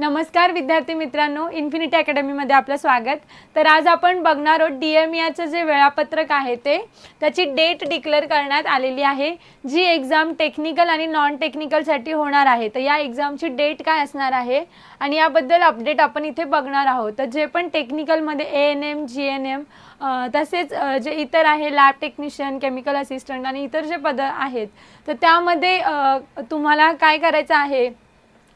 नमस्कार विद्यार्थी मित्रांनो इन्फिनिटी अकॅडमीमध्ये आपलं स्वागत. तर आज आपण बघणार आहोत डी एम याचं जे वेळापत्रक आहे ते त्याची डेट डिक्लेअर करण्यात आलेली आहे जी एक्झाम टेक्निकल आणि नॉन टेक्निकलसाठी होणार आहे. तर या एक्झामची डेट काय असणार आहे? आणि याबद्दल अपडेट आपण इथे बघणार आहोत. तर जे पण टेक्निकलमध्ये A N M G N M तसेच जे इतर आहे लॅब टेक्निशियन केमिकल असिस्टंट आणि इतर जे पदं आहेत तर त्यामध्ये तुम्हाला काय करायचं आहे?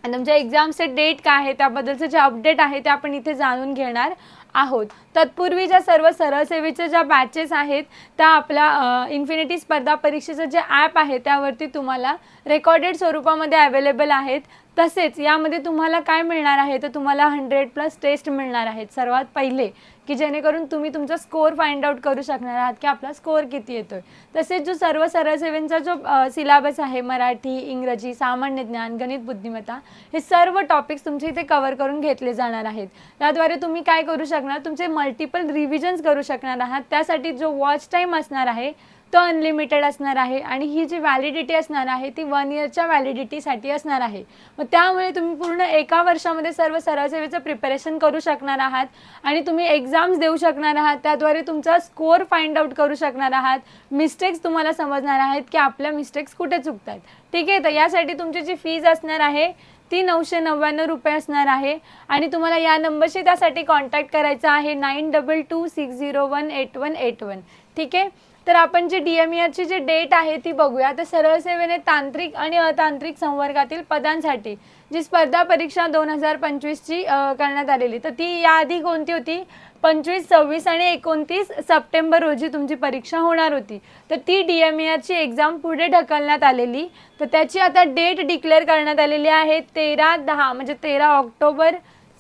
आणि तुमच्या एक्झामचे डेट काय आहे त्याबद्दलचं जे अपडेट आहे ते आपण इथे जाणून घेणार आहोत. तत्पूर्वी ज्या सर्व सरळसेवेच्या ज्या बॅचेस आहेत त्या आपल्या इन्फिनिटी स्पर्धा परीक्षेचं जे ॲप आहे त्यावरती तुम्हाला रेकॉर्डेड स्वरूपामध्ये अवेलेबल आहेत. तसेच यामध्ये तुम्हाला काय मिळणार आहे? तर तुम्हाला हंड्रेड प्लस टेस्ट मिळणार आहेत. सर्वात पहिले की जेणेकरून तुम्ही तुमचा स्कोअर फाइंड आउट करू शकणार आहात की आपला स्कोअर किती येतोय. तसेच जो सर्व सरळ सेवेंचा जो सिलेबस आहे मराठी इंग्रजी सामान्य ज्ञान गणित बुद्धिमत्ता हे सर्व टॉपिक्स तुमचे इथे कवर करून घेतले जाणार आहेत. त्याद्वारे तुम्ही काय करू शकणार? तुमचे मल्टिपल रिव्हिजन्स करू शकणार आहात. त्यासाठी जो वॉच टाईम असणार आहे तो अनलिमिटेड असणार आहे आणि ही जी व्हॅलिडिटी असणार आहे ती वन इयरच्या व्हॅलिडिटीसाठी असणार आहे. मग त्यामुळे तुम्ही पूर्ण एका वर्षामध्ये सर्व सरळ सेवेचं प्रिपरेशन करू शकणार आहात आणि तुम्ही एक्झाम्स देऊ शकणार आहात. त्याद्वारे तुमचा स्कोअर फाइंड आउट करू शकणार आहात. मिस्टेक्स तुम्हाला समजणार आहेत की आपल्या मिस्टेक्स कुठे चुकतात ठीक आहे तर यासाठी तुमची जी फीज असणार आहे ती नऊशे नव्याण्णव रुपये असणार आहे. आणि तुम्हाला या नंबरशी त्यासाठी कॉन्टॅक्ट करायचा आहे nine double two six zero one eight one eight one ठीक आहे? तर आपण जे डी एम ची जी डेट आहे ती बघूया. तर सरळ सेवेने तांत्रिक आणि अतांत्रिक संवर्गातील पदांसाठी जी स्पर्धा परीक्षा दोन हजार पंचवीसची करण्यात आलेली तर ती याआधी कोणती होती? पंचवीस सव्वीस आणि एकोणतीस सप्टेंबर रोजी तुमची परीक्षा होणार होती. तर ती डी एम आरची एक्झाम पुढे ढकलण्यात आलेली. तर त्याची आता डेट डिक्लेअर करण्यात आलेली आहे तेरा दहा म्हणजे तेरा ऑक्टोबर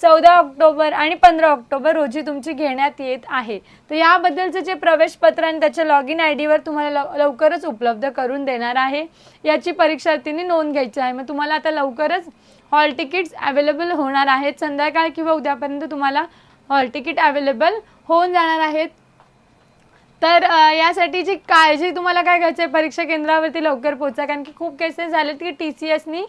चौदा ऑक्टोबर आणि पंधरा ऑक्टोबर रोजी तुमची घेण्यात येत आहे. तर याबद्दलचं जे प्रवेशपत्र आणि त्याच्या लॉग इन आय डीवर तुम्हाला लव लवकरच उपलब्ध करून देणार आहे. याची परीक्षार्थींनी नोंद घ्यायची आहे. मग तुम्हाला आता लवकरच हॉल तिकीट्स अवेलेबल होणार आहेत. संध्याकाळ किंवा उद्यापर्यंत तुम्हाला हॉल तिकीट अवेलेबल होऊन जाणार आहेत. तर यासाठी जी काळजी तुम्हाला काय घ्यायचं आहे परीक्षा केंद्रावरती लवकर पोहोचा. कारण की खूप केसेस झालेत की टी सी एसनी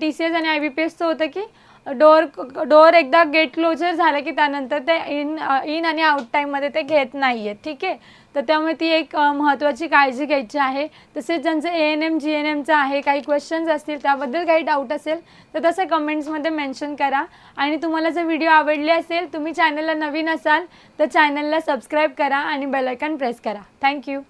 टी सी एस आणि आय बी पी एसचं होतं की डोअर डोअर एकदा गेट क्लोजर झालं की त्यानंतर ते इन इन आणि आउट टाईममध्ये ते घेत नाही आहेत ठीक आहे? तर त्यामुळे ती एक महत्त्वाची काळजी घ्यायची आहे. तसेच ज्यांचं A N M G N एमचं आहे काही क्वेश्चन्स असतील त्याबद्दल काही डाऊट असेल तर तसं कमेंट्समध्ये मेन्शन करा. आणि तुम्हाला जर व्हिडिओ आवडले असेल तुम्ही चॅनलला नवीन असाल तर चॅनलला सबस्क्राईब करा आणि बेलायकन प्रेस करा. थँक्यू